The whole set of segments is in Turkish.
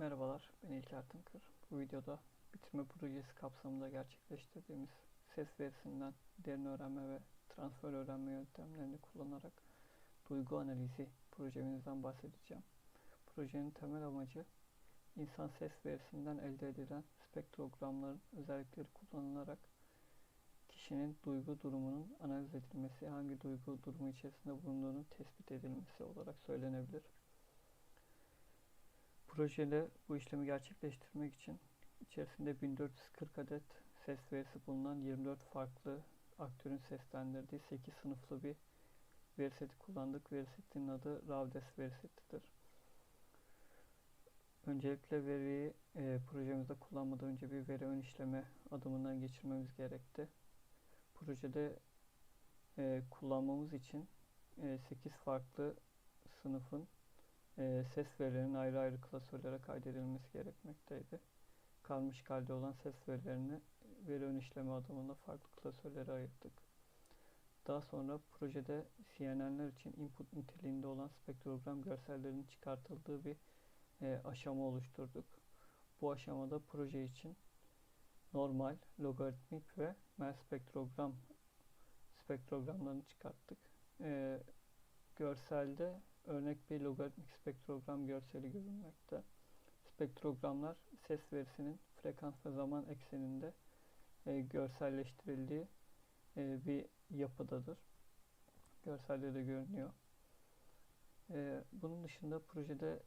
Merhabalar, ben İlker Tınkır. Bu videoda bitirme projesi kapsamında gerçekleştirdiğimiz ses verisinden derin öğrenme ve transfer öğrenme yöntemlerini kullanarak duygu analizi projemizden bahsedeceğim. Projenin temel amacı insan ses verisinden elde edilen spektrogramların özellikleri kullanılarak kişinin duygu durumunun analiz edilmesi, hangi duygu durumu içerisinde bulunduğunun tespit edilmesi olarak söylenebilir. Projede bu işlemi gerçekleştirmek için içerisinde 1440 adet ses verisi bulunan 24 farklı aktörün seslendirdiği 8 sınıflı bir veri seti kullandık. Veri setinin adı Ravdes veri setidir. Öncelikle veriyi e, projemizde kullanmadan önce bir veri ön işleme adımından geçirmemiz gerekti. Projede e, kullanmamız için e, 8 farklı sınıfın e, ses verilerinin ayrı ayrı klasörlere kaydedilmesi gerekmekteydi. Kalmış halde olan ses verilerini veri ön işleme adımında farklı klasörlere ayırdık. Daha sonra projede CNN'ler için input niteliğinde olan spektrogram görsellerinin çıkartıldığı bir e, aşama oluşturduk. Bu aşamada proje için normal, logaritmik ve mel spektrogram spektrogramlarını çıkarttık. E, görselde örnek bir logaritmik spektrogram görseli görünmekte. Spektrogramlar ses verisinin frekans ve zaman ekseninde e, görselleştirildiği e, bir yapıdadır. Görselde de görünüyor. E, bunun dışında projede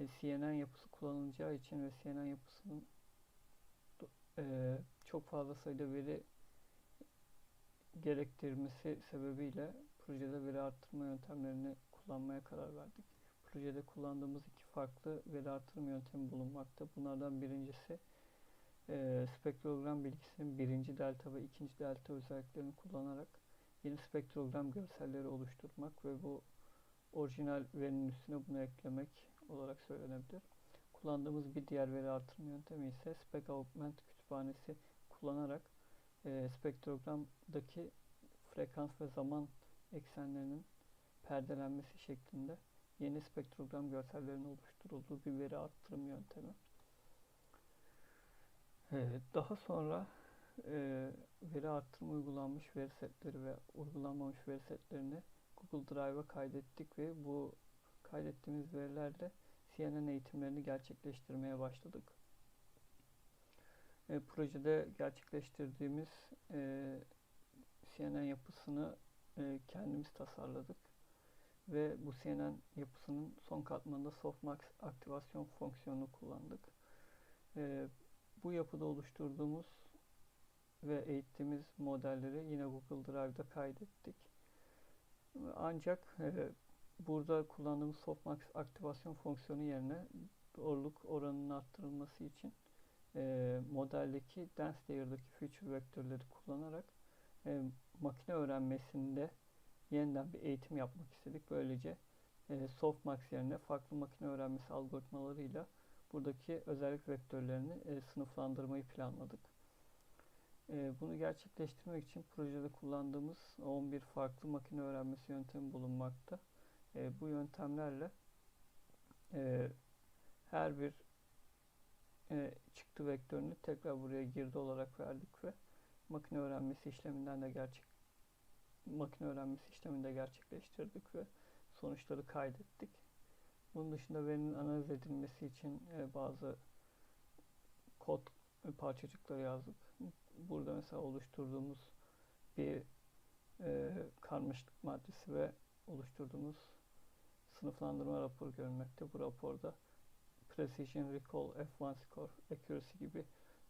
e, CNN yapısı kullanılacağı için ve CNN yapısının e, çok fazla sayıda veri gerektirmesi sebebiyle projede veri arttırma yöntemlerini kullanmaya karar verdik. Projede kullandığımız iki farklı veri artırım yöntemi bulunmakta. Bunlardan birincisi e, spektrogram bilgisinin birinci delta ve ikinci delta özelliklerini kullanarak yeni spektrogram görselleri oluşturmak ve bu orijinal verinin üstüne bunu eklemek olarak söylenebilir. Kullandığımız bir diğer veri artırma yöntemi ise Spec Augment kütüphanesi kullanarak e, spektrogramdaki frekans ve zaman eksenlerinin perdelenmesi şeklinde yeni spektrogram görsellerinin oluşturulduğu bir veri arttırım yöntemi. Evet, daha sonra e, veri arttırma uygulanmış veri setleri ve uygulanmamış veri setlerini Google Drive'a kaydettik ve bu kaydettiğimiz verilerle CNN eğitimlerini gerçekleştirmeye başladık. E, projede gerçekleştirdiğimiz e, CNN yapısını e, kendimiz tasarladık ve bu CNN yapısının son katmanında softmax aktivasyon fonksiyonunu kullandık. E, bu yapıda oluşturduğumuz ve eğittiğimiz modelleri yine Google Drive'da kaydettik. Ancak e, burada kullandığımız softmax aktivasyon fonksiyonu yerine doğruluk oranının arttırılması için e, modeldeki dense layer'daki feature vektörleri kullanarak e, makine öğrenmesinde yeniden bir eğitim yapmak istedik. Böylece e, softmax yerine farklı makine öğrenmesi algoritmalarıyla buradaki özellik vektörlerini e, sınıflandırmayı planladık. E, bunu gerçekleştirmek için projede kullandığımız 11 farklı makine öğrenmesi yöntemi bulunmakta. E, bu yöntemlerle e, her bir e, çıktı vektörünü tekrar buraya girdi olarak verdik ve makine öğrenmesi işleminden de gerçek makine öğrenmesi işleminde gerçekleştirdik ve sonuçları kaydettik. Bunun dışında verinin analiz edilmesi için e, bazı kod parçacıkları yazdık. Burada mesela oluşturduğumuz bir e, karmaşık maddesi ve oluşturduğumuz sınıflandırma raporu görünmekte. Bu raporda Precision Recall, F1 Score, Accuracy gibi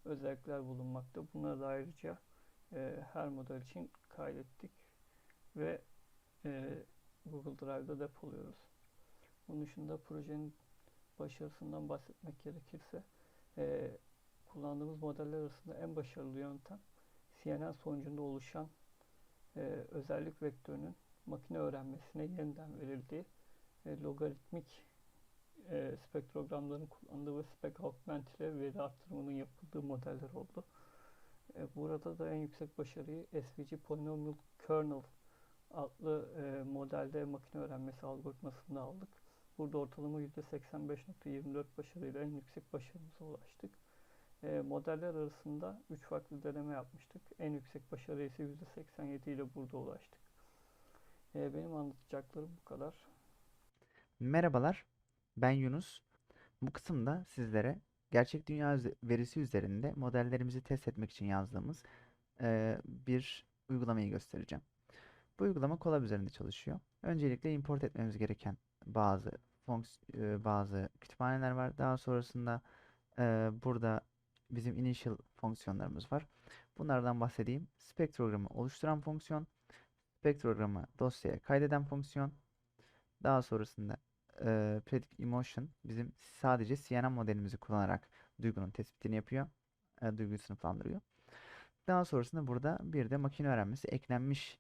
özellikler bulunmakta. Bunları da ayrıca e, her model için kaydettik ve e, Google Drive'da depoluyoruz. Bunun dışında projenin başarısından bahsetmek gerekirse e, kullandığımız modeller arasında en başarılı yöntem CNN sonucunda oluşan e, özellik vektörünün makine öğrenmesine yeniden verildiği e, logaritmik e, spektrogramların kullandığı ve spec augment ile veri arttırımının yapıldığı modeller oldu. E, burada da en yüksek başarıyı SVG Polynomial Kernel adlı e, modelde makine öğrenmesi algoritmasında aldık. Burada ortalama %85.24 başarıyla en yüksek başarımıza ulaştık. E, modeller arasında 3 farklı deneme yapmıştık. En yüksek başarı ise %87 ile burada ulaştık. E, benim anlatacaklarım bu kadar. Merhabalar, ben Yunus. Bu kısımda sizlere gerçek dünya verisi üzerinde modellerimizi test etmek için yazdığımız eee, bir uygulamayı göstereceğim. Bu uygulama Colab üzerinde çalışıyor. Öncelikle import etmemiz gereken bazı eee, bazı kütüphaneler var. Daha sonrasında eee, burada bizim initial fonksiyonlarımız var. Bunlardan bahsedeyim. Spektrogramı oluşturan fonksiyon, spektrogramı dosyaya kaydeden fonksiyon, daha sonrasında e, Predict Emotion bizim sadece CNN modelimizi kullanarak duygunun tespitini yapıyor. E, duyguyu sınıflandırıyor. Daha sonrasında burada bir de makine öğrenmesi eklenmiş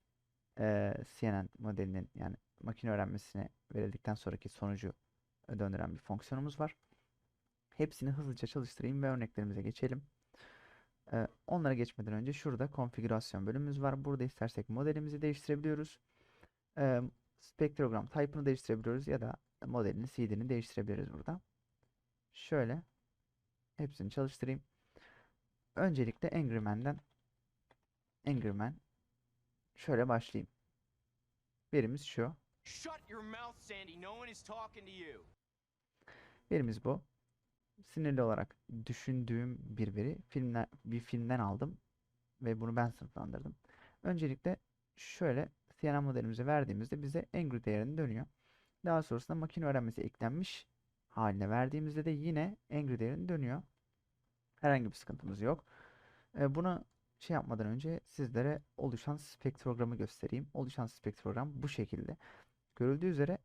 CNN modelinin yani makine öğrenmesine verildikten sonraki sonucu döndüren bir fonksiyonumuz var. Hepsini hızlıca çalıştırayım ve örneklerimize geçelim. Onlara geçmeden önce şurada konfigürasyon bölümümüz var. Burada istersek modelimizi değiştirebiliyoruz. Spektrogram type'ını değiştirebiliyoruz ya da modelini, seed'ini değiştirebiliriz burada. Şöyle hepsini çalıştırayım. Öncelikle Angry Man'den Angry Man şöyle başlayayım. Birimiz şu. Birimiz bu. Sinirli olarak düşündüğüm bir veri filmler, bir filmden aldım ve bunu ben sınıflandırdım. Öncelikle şöyle CNN modelimize verdiğimizde bize Angry değerini dönüyor. Daha sonrasında makine öğrenmesi eklenmiş haline verdiğimizde de yine Angry değerini dönüyor. Herhangi bir sıkıntımız yok. E, bunu şey yapmadan önce sizlere oluşan spektrogramı göstereyim. Oluşan spektrogram bu şekilde. Görüldüğü üzere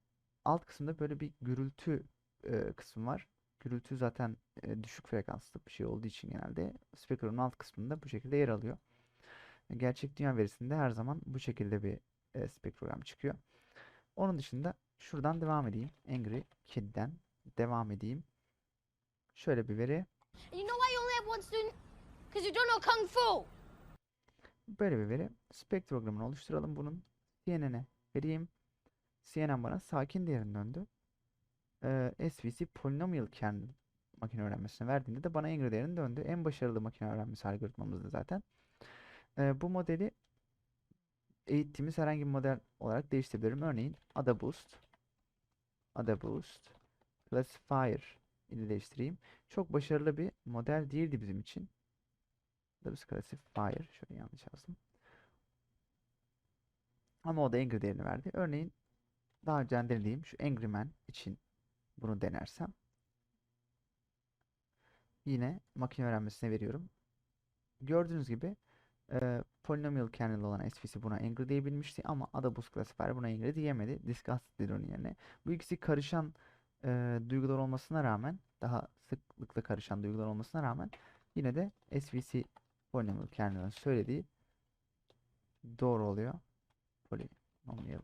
alt kısımda böyle bir gürültü e, kısmı var. Gürültü zaten e, düşük frekanslı bir şey olduğu için genelde spektromun alt kısmında bu şekilde yer alıyor. Gerçek dünya verisinde her zaman bu şekilde bir e, spektrogram çıkıyor. Onun dışında şuradan devam edeyim. Angry Kid'den devam edeyim. Şöyle bir veri. You know why you only have one student? Because you don't know Kung Fu. Böyle bir veri. Spektrogramını oluşturalım bunun. CNN'e vereyim. CNN bana sakin değerini döndü. Ee, SVC Polynomial Kernel makine öğrenmesine verdiğinde de bana Angry değerini döndü. En başarılı makine öğrenmesi algoritmamızdı zaten. Ee, bu modeli eğittiğimiz herhangi bir model olarak değiştirebilirim. Örneğin AdaBoost, AdaBoost, Classifier ile değiştireyim. Çok başarılı bir model değildi bizim için. AdaBoost Classifier, şöyle yanlış yazdım. Ama o da Angry değerini verdi. Örneğin daha önce denediğim şu Angry Man için bunu denersem yine makine öğrenmesine veriyorum. Gördüğünüz gibi e, polynomial kernel olan SVC buna angry diyebilmişti ama Adabus Classifier buna angry diyemedi. Disgusted dedi onun yerine. Bu ikisi karışan e, duygular olmasına rağmen daha sıklıkla karışan duygular olmasına rağmen yine de SVC polynomial kernel'ın söylediği doğru oluyor. Polynomial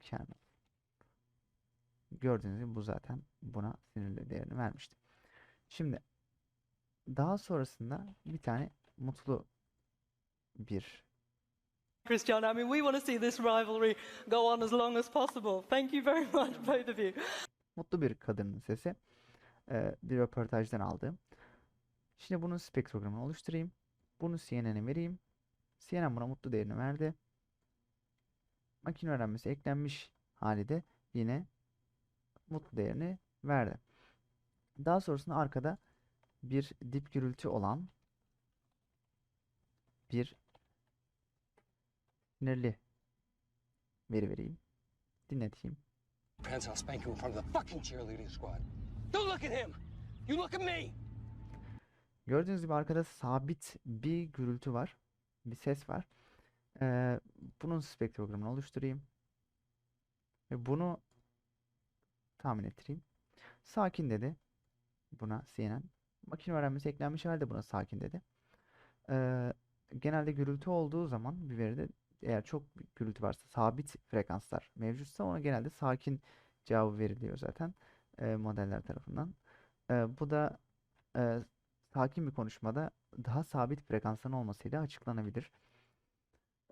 kernel. Gördüğünüz gibi bu zaten buna sinirli değerini vermişti. Şimdi daha sonrasında bir tane mutlu bir Christian, I mean, we want to see this rivalry go on as long as possible. Thank you very much, both of you. mutlu bir kadının sesi bir röportajdan aldığım. Şimdi bunun spektrogramını oluşturayım. Bunu CNN'e vereyim. CNN buna mutlu değerini verdi. Makine öğrenmesi eklenmiş hali de yine mutlu değerini verdi. Daha sonrasında arkada bir dip gürültü olan bir sinirli veri vereyim. Dinleteyim. Pants, I'll spank you in front of the fucking cheerleading squad. Don't look at him. You look at me. Gördüğünüz gibi arkada sabit bir gürültü var. Bir ses var. Ee, bunun spektrogramını oluşturayım. Ve bunu tahmin ettireyim. Sakin dedi. Buna CNN. Makine öğrenmesi eklenmiş halde buna sakin dedi. Ee, genelde gürültü olduğu zaman bir veride eğer çok gürültü varsa sabit frekanslar mevcutsa ona genelde sakin cevabı veriliyor zaten e, modeller tarafından. E, bu da e, sakin bir konuşmada daha sabit frekansların olmasıyla açıklanabilir.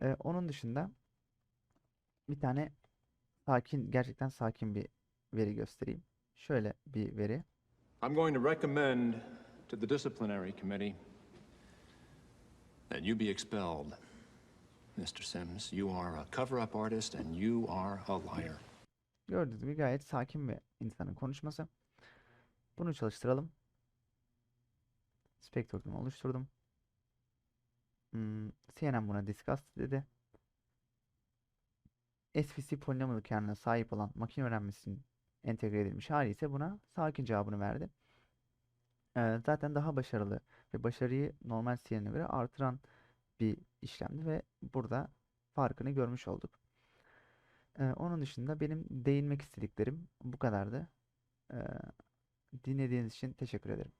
E, onun dışında bir tane sakin, gerçekten sakin bir veri göstereyim. Şöyle bir veri. I'm going to recommend to the disciplinary committee that you be expelled. Mr. Sims, you are a cover-up artist and you are a liar. Gördüğünüz gibi gayet sakin bir insanın konuşması. Bunu çalıştıralım. Spektrumu oluşturdum. Hmm, CNN buna discuss dedi. SVC polinomial kernine sahip olan makine öğrenmesinin entegre edilmiş hali ise buna sakin cevabını verdi. Ee, zaten daha başarılı ve başarıyı normal CNN'e göre artıran bir işlemdi ve burada farkını görmüş olduk. Ee, onun dışında benim değinmek istediklerim bu kadardı. Ee, dinlediğiniz için teşekkür ederim.